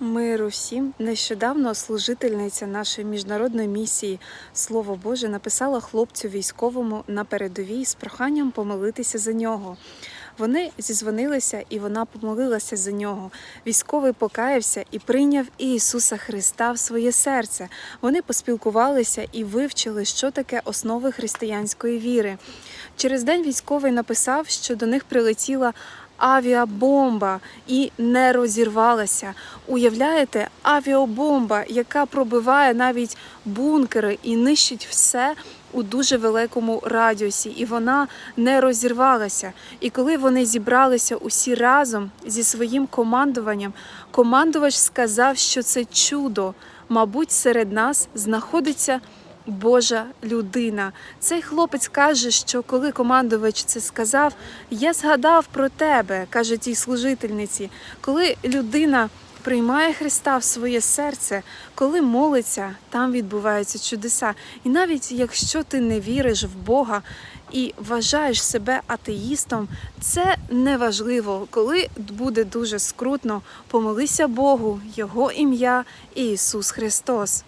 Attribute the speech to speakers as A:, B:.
A: Миру всім нещодавно служительниця нашої міжнародної місії Слово Боже написала хлопцю військовому на передовій з проханням помолитися за нього. Вони зізвонилися, і вона помолилася за нього. Військовий покаявся і прийняв Ісуса Христа в своє серце. Вони поспілкувалися і вивчили, що таке основи християнської віри. Через день військовий написав, що до них прилетіла авіабомба і не розірвалася. Уявляєте, авіабомба, яка пробиває навіть бункери і нищить все у дуже великому радіусі, і вона не розірвалася. І коли вони зібралися усі разом зі своїм командуванням, командувач сказав, що це чудо, мабуть, серед нас знаходиться. Божа людина. Цей хлопець каже, що коли командувач це сказав, я згадав про тебе, каже тій служительниці. Коли людина приймає Христа в своє серце, коли молиться, там відбуваються чудеса. І навіть якщо ти не віриш в Бога і вважаєш себе атеїстом, це не важливо. Коли буде дуже скрутно, помолися Богу, Його ім'я і Ісус Христос.